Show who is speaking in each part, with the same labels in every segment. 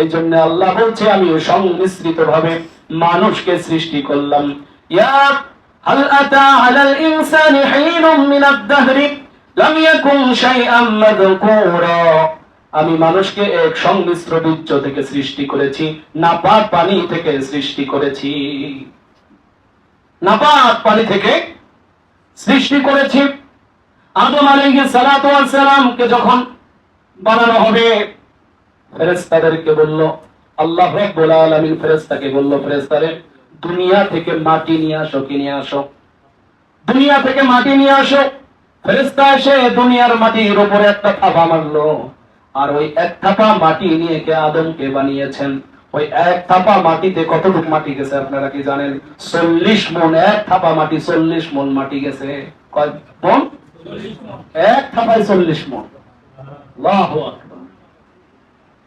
Speaker 1: এই জন্য আল্লাহ বলছে আমি সংমিশ্রিত ভাবে মানুষকে সৃষ্টি করলাম। আমি মানুষকে এক সংমিশ্র বীর্য থেকে সৃষ্টি করেছি, নাপাক পানি থেকে সৃষ্টি করেছি। নাপাক পানি থেকে সৃষ্টি করেছি। আদম সালাতু ওয়াস সালামকে যখন বানানো হবে ফেরেশতাদেরকে বলল, আল্লাহ রাব্বুল আলামিন ফেরেশতাকে বলল, ফেরেশতারে, দুনিয়া থেকে মাটি নিয়ে আসো, কি নিয়ে আসো? দুনিয়া থেকে মাটি নিয়ে আসো। ফেরেশতা এসে দুনিয়ার মাটির উপরে একটা থাপা মারলো। আর ওই এক থাপা মাটি নিয়ে কে আদমকে বানিয়েছেন? ওই এক থাপা মাটিতে কতটুকু মাটি গেছে আপনারা কি জানেন? চল্লিশ মন, এক থাপা মাটি চল্লিশ মন মাটি গেছে। কয় মন? এক থাপায় চল্লিশ মন। আল্লাহু।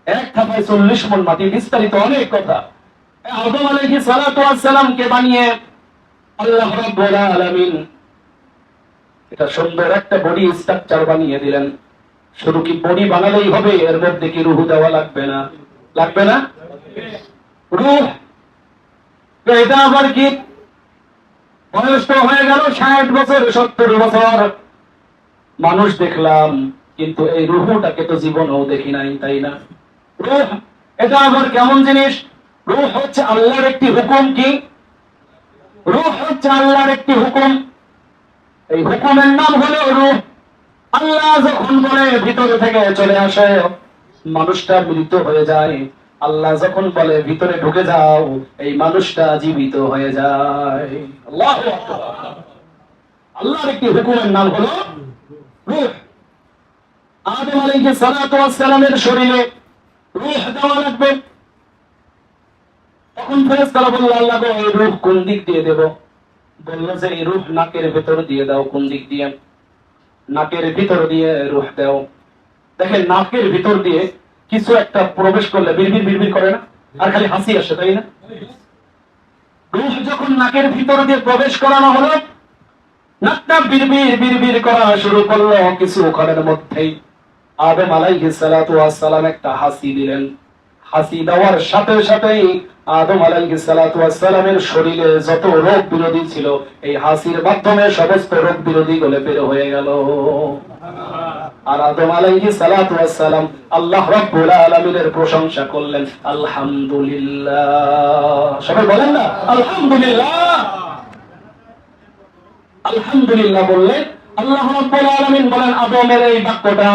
Speaker 1: এক থাপায় চল্লিশ মন মাটি, বিস্তারিত অনেক কথা। আদম বানিয়ে আল্লাহ আলামিন এটা সুন্দর একটা বডি স্ট্রাকচার বানিয়ে দিলেন। শুধু কি বডি বানালেই হবে? এর মধ্যে কি দেওয়া লাগবে না? লাগবে না? রুহ! এটা আবার কি? বয়স তো হয়ে গেল ষাট বছর, সত্তর বছর। মানুষ দেখলাম, কিন্তু এই রুহুটাকে তো জীবনেও দেখি নাই, তাই না? রুহ, এটা আবার কেমন জিনিস? রুহ হচ্ছে আল্লাহর একটি হুকুম কি? রুহ হচ্ছে আল্লাহর একটি হুকুম। এই হুকুমের নাম হলো আল্লাহ যখন বলে, ভিতরে থেকে চলে আসে, মানুষটা মৃত হয়ে যায়। আল্লাহ যখন বলে, ভিতরে ঢুকে যাও, এই মানুষটা জীবিত হয়ে যায়। আল্লাহু আল্লাহর একটি হুকুমের নাম হলো রূহ। আদম আলাইহিস সালাতু সালামের শরীরে রূহ দেওয়া লাগবে তখন এই রূহ কোন দিক দিয়ে দেবো? যে, এই রুহ নাকের ভেতর দিয়ে দাও, কোন দিক দিয়ে? নাকের ভিতর দিয়ে রুহ দেখেন, নাকের ভিতর দিয়ে কিছু একটা প্রবেশ করলে বিড়বিড় বিড়বিড় করে না? আর খালি হাসি আসে, তাই না? রুহ যখন নাকের ভিতর দিয়ে প্রবেশ করানো হলো, নাকটা বিড়বিড় বিড়বিড় করা শুরু করল কিছু ক্ষণের মধ্যেই। আদম আলাইহিস সালাতু ওয়াস সালাম একটা হাসি দিলেন। হাসি দেওয়ার সাথে সাথেই আদম আলাইহিস সালাতু ওয়াস সালামের শরীরে যত রোগ বিরোধী ছিল, এই হাসির মাধ্যমে সমস্ত রোগ বিরোধী গলে বের হয়ে গেল। আর আদম আলাইহিস সালাতু ওয়াস সালাম আল্লাহ রাব্বুল আলামিনের প্রশংসা করলেন, আলহামদুলিল্লাহ। সবাই বলেন না, আলহামদুলিল্লাহ। আলহামদুলিল্লাহ বললেন আল্লাহ রাব্বুল আলামিন বলেন আদমের এই বাক্যটা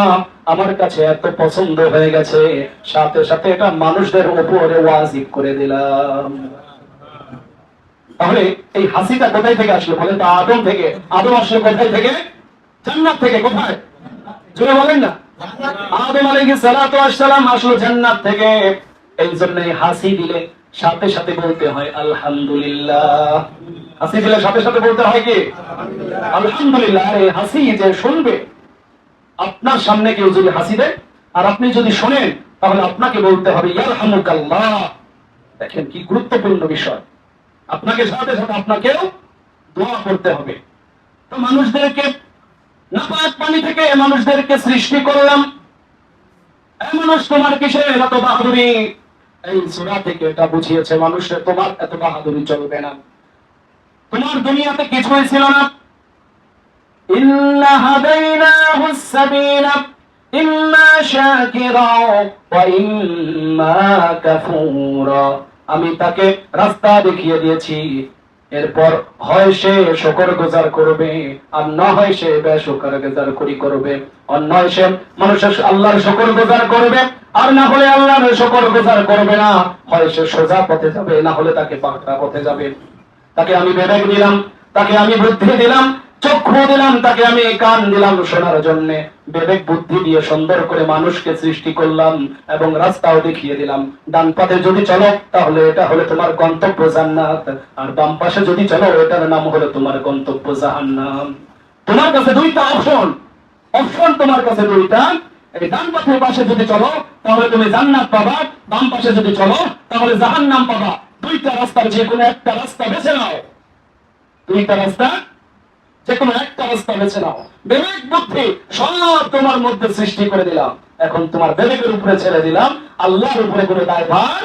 Speaker 1: আমার কাছে এত পছন্দ হয়ে গেছে। সাথে সাথে এটা মানুষদের উপরে ওয়াজিব করে দিলাম। তাহলে এই হাসিটা কোথায় থেকে আসলো আদম থেকে। আদম আসলো কোথায় থেকে? জান্নাত থেকে কোথায়? জোরে বলেন না। আদম সালাতু ওয়াস সালাম আসলো জান্নাত থেকে। এই জন্য হাসি দিলে সাথে সাথে বলতে হয়, আলহামদুলিল্লাহ। হাসি দিলে সাথে সাথে বলতে হয় কি? আলহামদুলিল্লাহ, এই হাসি যে শুনবে, আপনার সামনে কেউ যদি হাসি দেয়, আর আপনি যদি শোনেন, তাহলে আপনাকে বলতে হবে, ইয়ারহামুকাল্লাহ। দেখেন কি গুরুত্বপূর্ণ বিষয়। আপনাকে সাথে সাথে আপনাকেও দোয়া করতে হবে। তো মানুষদেরকে নাপাক পানি থেকে মানুষদেরকে সৃষ্টি করলাম। এই মানুষ তোমার কিসের? এত বাহাদুরি। এই সূরা থেকে এটা বুঝিয়েছে মানুষের, তোমার এত বাহাদুরি চলবে না। তোমার দুনিয়াতে কিছুই ছিল না। ইল্লা হাদাইনাহুস সাবিলা ইম্মা শাকিরা ওয়া ইম্মা কাফুরা। আমি তাকে রাস্তা দেখিয়ে দিয়েছি। এরপর হয় সে শকর গোজার করবে, আর না হয় সে বেশকর গোজার করি করবে। আর নয় সে মানুষের আল্লাহর শকর গোজার করবে, আর না হলে আল্লাহর শকর গোজার করবে না। হয় সে সোজা পথে যাবে, না হলে তাকে পাকড়া পথে যাবে। তাকে আমি বিবেক দিলাম, তাকে আমি বুদ্ধি দিলাম, চক্ষু দিলাম, তাকে আমি কান দিলাম শোনার জন্য। বিবেক বুদ্ধি দিয়ে সুন্দর করে মানুষকে সৃষ্টি করলাম এবং রাস্তাও দেখিয়ে দিলাম। ডান পথে যদি চলো, তাহলে এটা হলে তোমার গন্তব্য জান্নাত। আর বাম পাশে যদি চলো, এটার নাম হলো তোমার গন্তব্য জাহান্নাম। তোমার কাছে দুইটা অপশন অপশন তোমার কাছে দুইটা। এই ডান পথের পাশে যদি চলো, তাহলে তুমি জান্নাত পাবা, বাম পাশে যদি চলো, তাহলে জাহান্নাম পাবা। দুইটা রাস্তার যে কোনো একটা রাস্তা বেছে নাও। দুইটা রাস্তা যে কোনো একটা রাস্তা বেছে নাও। বিবেক বুদ্ধি সব তোমার মধ্যে সৃষ্টি করে দিলাম। এখন তোমার বিবেকের উপরে ছেড়ে দিলাম। আল্লাহর উপরে কোনো দায়ভার